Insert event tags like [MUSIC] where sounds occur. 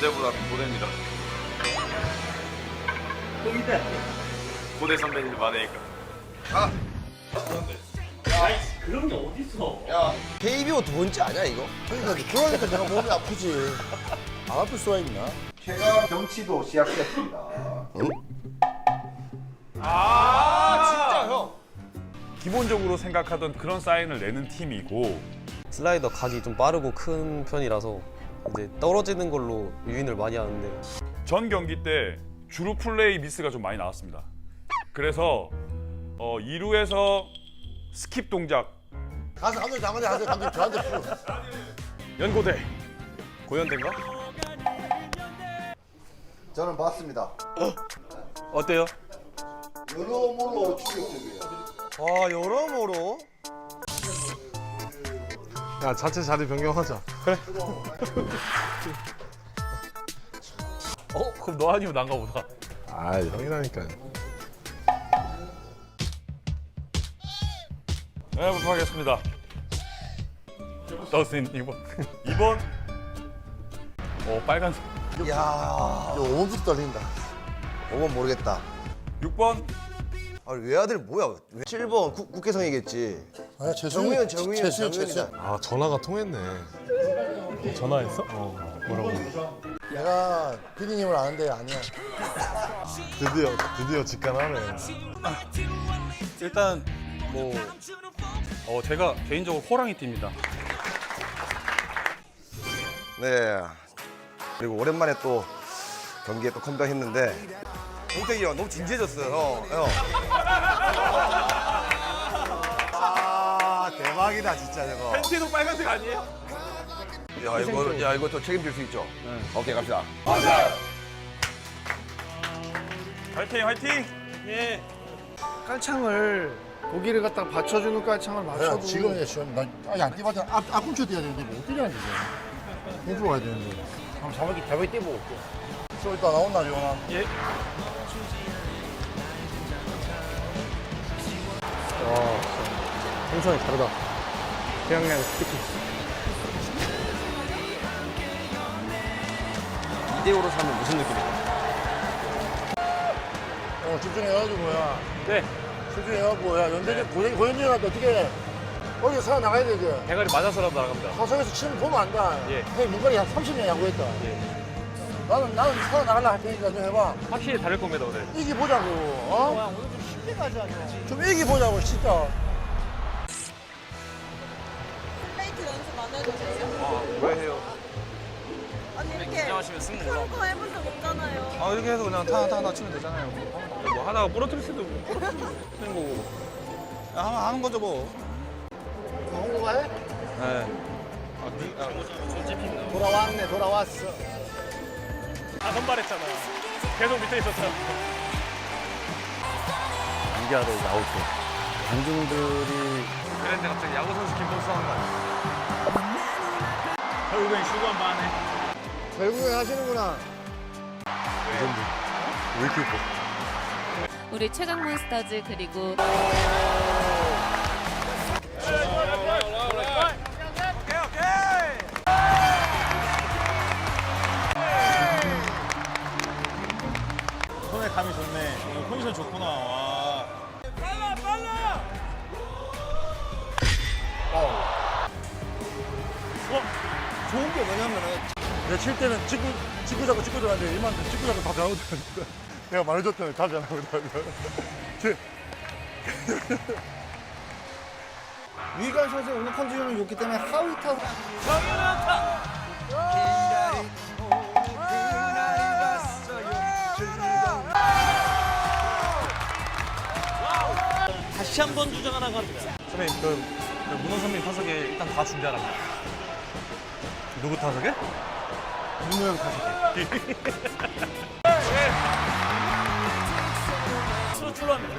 전대보다는 고대입니다. 고대 선배님 많으니까. KBO 두 번째 아니야 이거? 그러니까 그러니까 내가 몸이 아프지. 안 아플 수가 있나? 최강 정치도 시작됐습니다. 진짜 형. 기본적으로 생각하던 그런 사인을 내는 팀이고 슬라이더 각이 좀 빠르고 큰 편이라서 이제 떨어지는 걸로 유인을 많이 하는데 전 경기 때 주루 플레이 미스가 좀 많이 나왔습니다. 그래서 어, 2루에서 스킵 동작 가서 감독님 장관님 하세요. 감독님 저한테 풀어. 연고대 고연대인가? 저는 봤습니다. 어때요? 여러모로 충격적이에요. 와 여러모로. 야 자체 자리 변경하자. [LAUGHS] 어? 그럼 너 아니면 난가 보다. 아 형이라니까. 네, 부탁하겠습니다. 더스틴 2번. 2번. 어, 빨간색. 야. 이거 5분부터 떨린다. 5번 모르겠다. 6번. 아 외아들 뭐야? 왜? 7번 국, 국회성이겠지. 아, 재수. 정우현, 정우현, 재수, 정우현이다. 아 전화가 통했네. 전화했어? 어 뭐라고? 내가 피디님을 아는데 아니야. 드디어 드디어 직관하네. 일단 뭐 어, 제가 개인적으로 호랑이 띠입니다. 네. 그리고 오랜만에 또 경기에 또 컴백했는데 동택이 형 너무 진지해졌어요. 형. 형. 대박이다, 진짜 저거. 팬티도 빨간색 아니에요? 야 이거 야 이거 또 책임질 수 있죠. 오케이 갑시다. 화이팅, 화이팅! 깔창을 고기를 갖다가 받쳐주는 깔창을 야, 맞춰도 지금 내 시험 나 아니 안 뛰봤자 앞 앞꿈쳐 뛰어야 되는데 뭐 어떻게 하는데 이거 공주로 가야 되는데 한번 사모님 대박이 뛰고 올게 저 이따 나온나 지원아 예. 텐션이 다르다. 태양양 특히. 2대5로 사면 무슨 느낌일까? 어 집중해가지고 야 네. 집중해가지고 야 연대적 고현 고현진한테 어떻게 해 어디 살아 나가야 되지 대가리 맞아서라도 나갑니다. 화성에서 치면 보면 안다 예. 형 민간이 한 30년 야구했다 나는 나는 살아 나갈라 할 테니까 좀 해봐 확실히 다를 겁니다 오늘. 이기 보자고 어? 오늘 좀 쉽게 가자 좀 이기 보자고 진짜 아, 왜 해요? 아니 이렇게 그런 거 해본 적 없잖아요. 아 이렇게 해서 그냥 타나 타나 치면 되잖아요. 뭐 하다가 부러뜨릴 수도 부러뜨리는 거고. 야, 하면 하는 거죠 뭐. 홍보가 해? 네. 아, 니, 아, 돌아왔네 돌아왔어 아, 선발했잖아. 계속 밑에 있었잖아. 연기하러 나올 때 관중들이 그랬는데 갑자기 야구 선수 김범수 하는 거 아니야? 결국엔 슈가 한 반에. 결국에 하시는구나. 우리 최강 몬스터즈 그리고 뭐냐면은 내가 칠 때는 직구 직구 잡고 직구 들어갔는데 이만한테 직구 잡고 다 잘하고 들어가니까. [LAUGHS] 내가 말해줬더니 다 잘하고 들어가니까. [LAUGHS] 위관 선수 오늘 컨디션이 좋기 때문에 하위 타고 다시 한 번 주장 하나 갑니다. 선배님, 그, 그 문호 선배님 타석에 일단 다 준비하랍니다. 누구 타석에? 문호영 타석에. 수로 출루합니다.